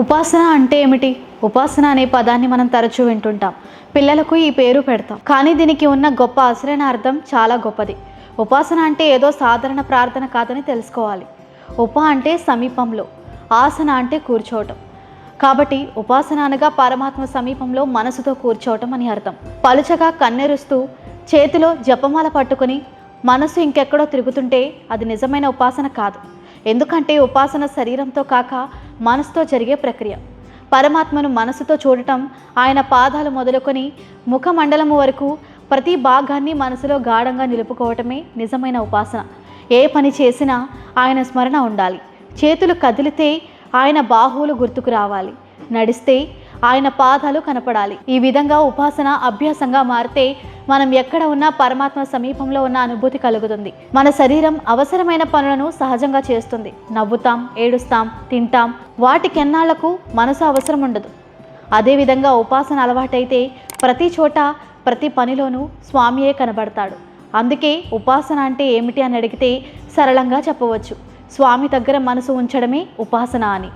ఉపాసన అంటే ఏమిటి? ఉపాసన అనే పదాన్ని మనం తరచూ వింటుంటాం. పిల్లలకు ఈ పేరు పెడతాం. కానీ దీనికి ఉన్న గొప్ప అసలైన అర్థం చాలా గొప్పది. ఉపాసన అంటే ఏదో సాధారణ ప్రార్థన కాదని తెలుసుకోవాలి. ఉప అంటే సమీపంలో ఆసన అంటే కూర్చోవటం. కాబట్టి ఉపాసన అనగా పరమాత్మ సమీపంలో మనసుతో కూర్చోవటం అని అర్థం. పలుచగా కన్నెరుస్తూ చేతిలో జపమాల పట్టుకొని మనసు ఇంకెక్కడో తిరుగుతుంటే అది నిజమైన ఉపాసన కాదు. ఎందుకంటే ఉపాసన శరీరంతో కాక మనసుతో జరిగే ప్రక్రియ. పరమాత్మను మనసుతో చూడటం ఆయన పాదాలు మొదలుకొని ముఖమండలము వరకు ప్రతి భాగాన్ని మనసులో గాఢంగా నిలుపుకోవటమే నిజమైన ఉపాసన. ఏ పని చేసినా ఆయన స్మరణ ఉండాలి. చేతులు కదిలితే ఆయన బాహువులు గుర్తుకు రావాలి. నడిస్తే ఆయన పాదాలు కనపడాలి. ఈ విధంగా ఉపాసన అభ్యాసంగా మారితే మనం ఎక్కడ ఉన్నా పరమాత్మ సమీపంలో ఉన్న అనుభూతి కలుగుతుంది. మన శరీరం అవసరమైన పనులను సహజంగా చేస్తుంది. నవ్వుతాం ఏడుస్తాం తింటాం. వాటికెన్నాళ్ళకు మనసు అవసరం ఉండదు. అదేవిధంగా ఉపాసన అలవాటైతే ప్రతి చోట ప్రతి పనిలోనూ స్వామియే కనబడతాడు. అందుకే ఉపాసన అంటే ఏమిటి అని అడిగితే సరళంగా చెప్పవచ్చు. స్వామి దగ్గర మనసు ఉంచడమే ఉపాసన అని.